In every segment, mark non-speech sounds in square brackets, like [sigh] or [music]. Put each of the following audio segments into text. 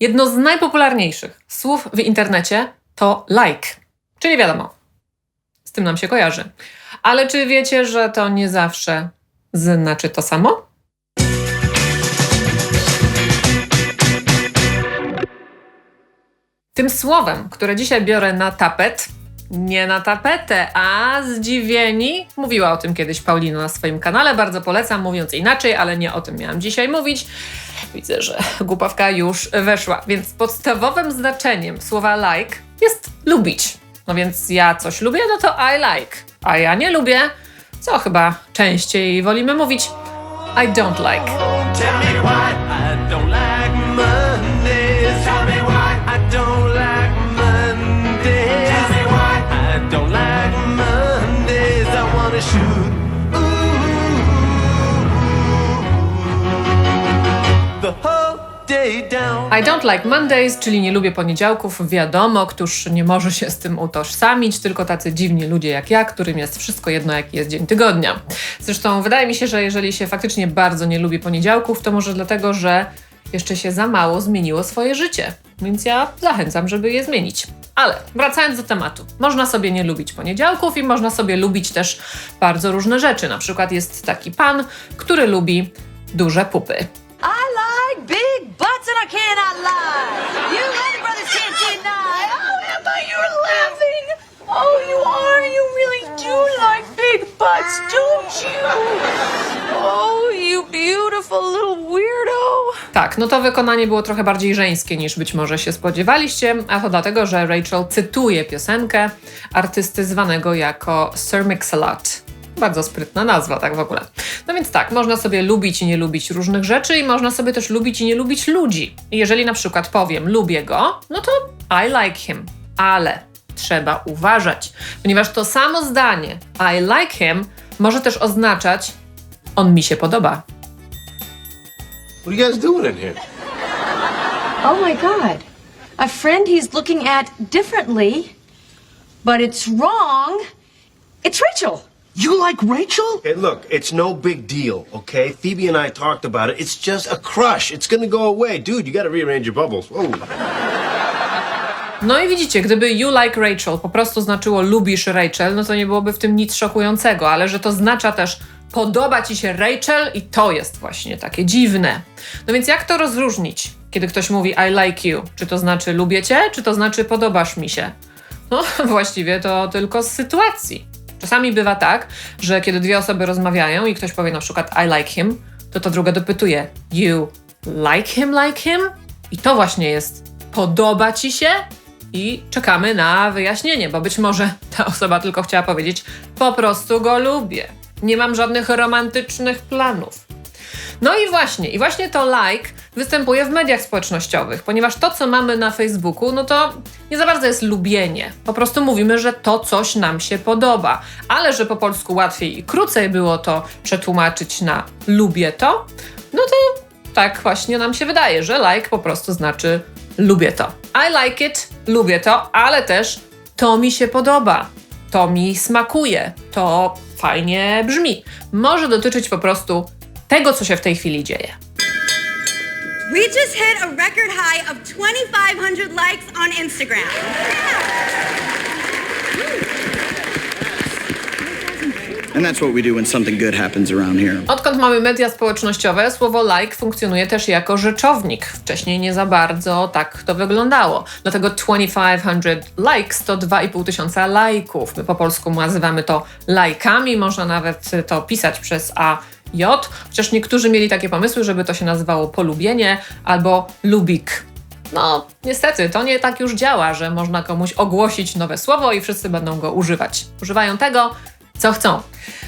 Jedno z najpopularniejszych słów w internecie to like, czyli wiadomo, z tym nam się kojarzy. Ale czy wiecie, że to nie zawsze znaczy to samo? Tym słowem, które dzisiaj biorę na tapet, nie na tapetę, a zdziwieni. Mówiła o tym kiedyś Paulina na swoim kanale, bardzo polecam, mówiąc inaczej, ale nie o tym miałam dzisiaj mówić. Widzę, że głupawka już weszła, więc podstawowym znaczeniem słowa like jest lubić. No więc ja coś lubię, no to I like, a ja nie lubię, co chyba częściej wolimy mówić I don't like. Tell me why I don't like Mondays. Tell me why I don't like I don't like Mondays, czyli nie lubię poniedziałków. Wiadomo, któż nie może się z tym utożsamić, tylko tacy dziwni ludzie jak ja, którym jest wszystko jedno, jaki jest dzień tygodnia. Zresztą wydaje mi się, że jeżeli się faktycznie bardzo nie lubi poniedziałków, to może dlatego, że jeszcze się za mało zmieniło swoje życie. Więc ja zachęcam, żeby je zmienić. Ale wracając do tematu, można sobie nie lubić poniedziałków i można sobie lubić też bardzo różne rzeczy. Na przykład jest taki pan, który lubi duże pupy. I like big butts and I cannot lie. You Lehman Brothers can't deny. Oh, Emma, you're laughing. Oh, you are. You really do like big butts, don't you? Oh, you beautiful little. Tak, no to wykonanie było trochę bardziej żeńskie niż być może się spodziewaliście, a to dlatego, że Rachel cytuje piosenkę artysty zwanego jako Sir Mix-a-Lot. Bardzo sprytna nazwa, tak w ogóle. No więc tak, można sobie lubić i nie lubić różnych rzeczy i można sobie też lubić i nie lubić ludzi. Jeżeli na przykład powiem lubię go, no to I like him, ale trzeba uważać, ponieważ to samo zdanie I like him może też oznaczać on mi się podoba. What are you guys doing in here? Oh my God. A friend he's looking at differently, but it's wrong. It's Rachel. You like Rachel? Hey, look, it's no big deal, okay? Phoebe and I talked about it. It's just a crush. It's gonna go away. Dude, you gotta rearrange your bubbles. Whoa. No i widzicie, gdyby you like Rachel po prostu znaczyło lubisz Rachel, no to nie byłoby w tym nic szokującego, ale że to znacza też podoba ci się Rachel i to jest właśnie takie dziwne. No więc jak to rozróżnić, kiedy ktoś mówi I like you? Czy to znaczy lubię cię, czy to znaczy podobasz mi się? No [laughs] właściwie to tylko z sytuacji. Czasami bywa tak, że kiedy dwie osoby rozmawiają i ktoś powie na przykład I like him, to to druga dopytuje You like him, like him? I to właśnie jest podoba ci się? I czekamy na wyjaśnienie, bo być może ta osoba tylko chciała powiedzieć po prostu go lubię. Nie mam żadnych romantycznych planów. No i właśnie, i właśnie to like występuje w mediach społecznościowych, ponieważ to, co mamy na Facebooku, no to nie za bardzo jest lubienie. Po prostu mówimy, że to coś nam się podoba. Ale że po polsku łatwiej i krócej było to przetłumaczyć na lubię to, no to tak właśnie nam się wydaje, że like po prostu znaczy lubię to. I like it, lubię to, ale też to mi się podoba, to mi smakuje, to fajnie brzmi. Może dotyczyć po prostu tego, co się w tej chwili dzieje. We just hit a record high of 2,500 likes on Instagram. Odkąd mamy media społecznościowe, słowo like funkcjonuje też jako rzeczownik. Wcześniej nie za bardzo tak to wyglądało. Dlatego 2500 likes to 2,5 tysiąca lajków. My po polsku nazywamy to lajkami, można nawet to pisać przez A. J, chociaż niektórzy mieli takie pomysły, żeby to się nazywało polubienie albo lubik. No, niestety, to nie tak już działa, że można komuś ogłosić nowe słowo i wszyscy będą go używać. Używają tego, co chcą.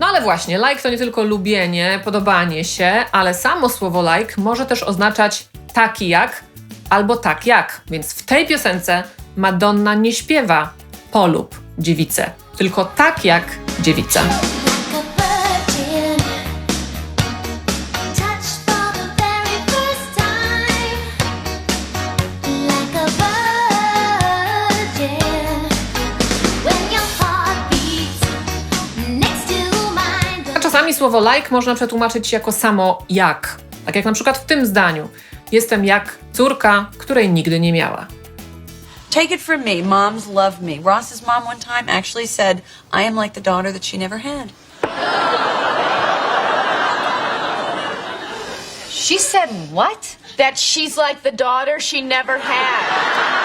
No ale właśnie, like to nie tylko lubienie, podobanie się, ale samo słowo like może też oznaczać taki jak albo tak jak. Więc w tej piosence Madonna nie śpiewa polub dziewicę, tylko tak jak dziewica. Słowo like można przetłumaczyć jako samo jak. Tak jak na przykład w tym zdaniu. jestem jak córka, której nigdy nie miała. Take it from me, moms love me. Ross's mom one time actually said, I am like the daughter that she never had. She said what? That she's like the daughter she never had.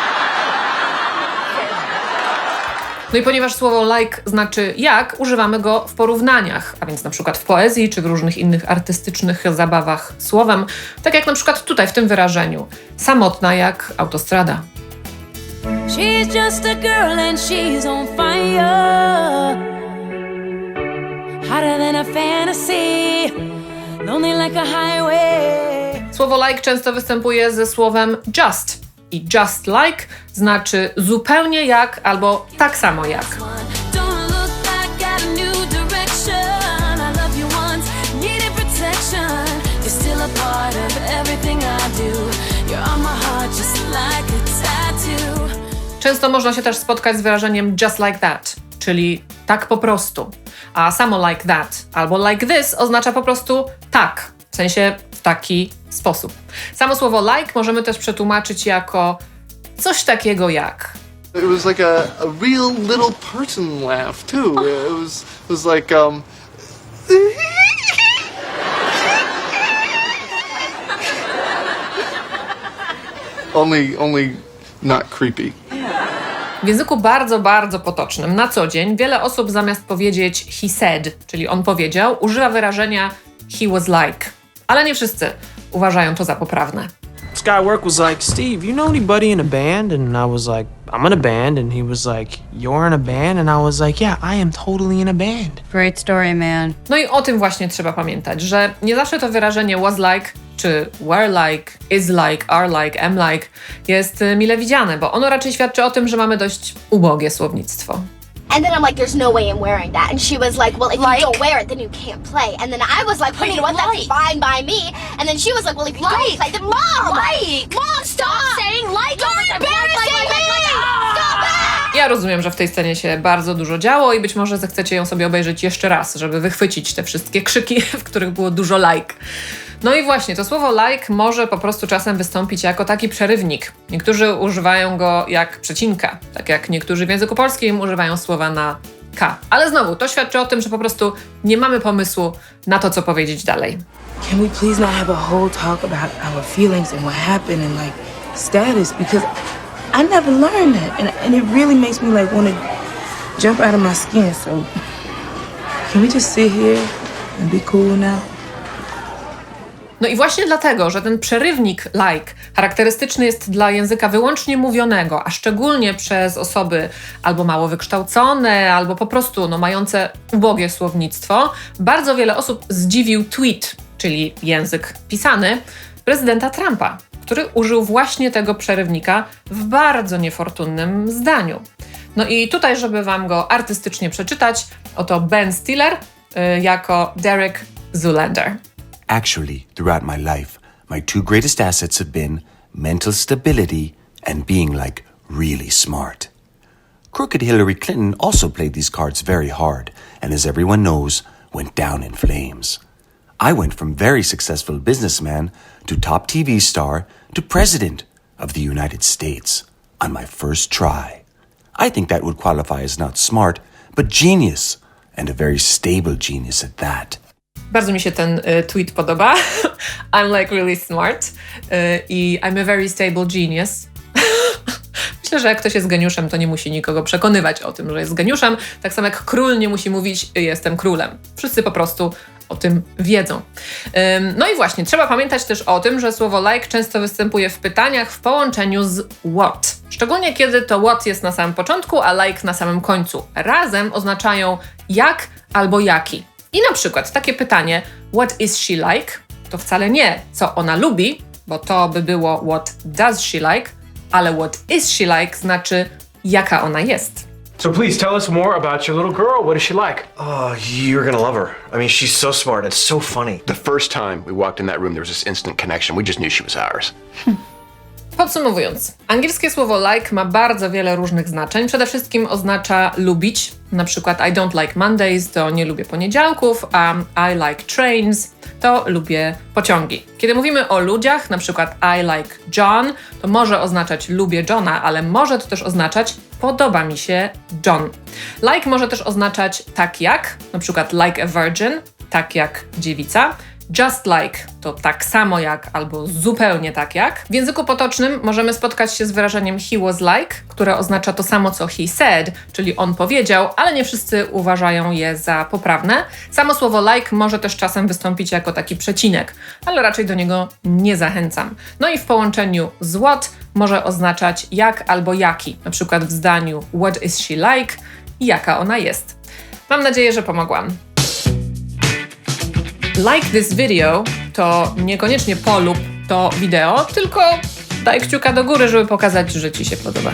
No i ponieważ słowo like znaczy jak, używamy go w porównaniach, a więc na przykład w poezji czy w różnych innych artystycznych zabawach słowem, tak jak na przykład tutaj w tym wyrażeniu. Samotna jak autostrada. She's just a girl and she's on fire. Hotter than a fantasy. Lonely like a highway. Słowo like często występuje ze słowem just. I just like znaczy zupełnie jak albo tak samo jak. Często można się też spotkać z wyrażeniem just like that, czyli tak po prostu. A samo like that albo like this oznacza po prostu tak, w sensie taki sposób. Samo słowo like możemy też przetłumaczyć jako coś takiego jak. It was like a, a real little person laugh too. It was it was like um only only not creepy. W języku bardzo, bardzo potocznym na co dzień wiele osób zamiast powiedzieć he said, czyli on powiedział, używa wyrażenia he was like. Ale nie wszyscy uważają to za poprawne. Skywork was like, Steve, you know anybody in a band? And I was like, I'm in a band. And he was like, You're in a band? And I was like, Yeah, I am totally in a band. Great story, man. No i o tym właśnie trzeba pamiętać, że nie zawsze to wyrażenie was like, czy were like, is like, are like, am like jest y, mile widziane, bo ono raczej świadczy o tym, że mamy dość ubogie słownictwo. And then I'm like, there's no way I'm wearing that. And she was like, well, if Like? you don't wear it, then you can't play. And then I was like, well, you know what, that's like? fine by me. And then she was like, well, if you don't play, then mom! Like? Mom, stop, saying like You're. Like, like, like, like, like, embarrassing Stop it! Ja rozumiem, że w tej scenie się bardzo dużo działo i być może zechcecie ją sobie obejrzeć jeszcze raz, żeby wychwycić te wszystkie krzyki, [laughs] w których było dużo like. No i właśnie, to słowo like może po prostu czasem wystąpić jako taki przerywnik. Niektórzy używają go jak przecinka, tak jak niektórzy w języku polskim używają słowa na K. Ale znowu, to świadczy o tym, że po prostu nie mamy pomysłu na to, co powiedzieć dalej. Can we please not have a whole talk about our feelings and what happened and like status because I never learned that and, and it really makes me like want to jump out of my skin. So can we just sit here and be cool now? No i właśnie dlatego, że ten przerywnik like charakterystyczny jest dla języka wyłącznie mówionego, a szczególnie przez osoby albo mało wykształcone, albo po prostu no, mające ubogie słownictwo, bardzo wiele osób zdziwił tweet, czyli język pisany, prezydenta Trumpa, który użył właśnie tego przerywnika w bardzo niefortunnym zdaniu. No i tutaj, żeby Wam go artystycznie przeczytać, oto Ben Stiller y, jako Derek Zoolander. Actually, throughout my life, my two greatest assets have been mental stability and being like really smart. Crooked Hillary Clinton also played these cards very hard, and as everyone knows, went down in flames. I went from very successful businessman to top TV star to president of the United States on my first try. I think that would qualify as not smart, but genius, and a very stable genius at that. Bardzo mi się ten y, tweet podoba. [laughs] I'm like really smart y, i I'm a very stable genius. [laughs] Myślę, że jak ktoś jest geniuszem, to nie musi nikogo przekonywać o tym, że jest geniuszem. Tak samo jak król nie musi mówić, y, jestem królem. Wszyscy po prostu o tym wiedzą. No i właśnie, trzeba pamiętać też o tym, że słowo like często występuje w pytaniach w połączeniu z what. Szczególnie kiedy to what jest na samym początku, a like na samym końcu. Razem oznaczają jak albo jaki. I na przykład takie pytanie, what is she like? To wcale nie, co ona lubi, bo to by było what does she like, ale what is she like znaczy jaka ona jest. So please tell us more about your little girl. What is she like? Oh, you're gonna love her. I mean, she's so smart and so funny. The first time we walked in that room, there was this instant connection. We just knew she was ours. [laughs] Podsumowując, angielskie słowo like ma bardzo wiele różnych znaczeń. Przede wszystkim oznacza lubić. Na przykład I don't like Mondays to nie lubię poniedziałków, a I like trains to lubię pociągi. Kiedy mówimy o ludziach, na przykład I like John, to może oznaczać lubię Johna, ale może to też oznaczać podoba mi się John. Like może też oznaczać tak jak, na przykład like a virgin, tak jak dziewica. Just like to tak samo jak albo zupełnie tak jak. W języku potocznym możemy spotkać się z wyrażeniem he was like, które oznacza to samo co he said, czyli on powiedział, ale nie wszyscy uważają je za poprawne. Samo słowo like może też czasem wystąpić jako taki przecinek, ale raczej do niego nie zachęcam. No i w połączeniu z what może oznaczać jak albo jaki, na przykład w zdaniu what is she like i jaka ona jest. Mam nadzieję, że pomogłam. Like this video to niekoniecznie polub to wideo, tylko daj kciuka do góry, żeby pokazać, że Ci się podoba.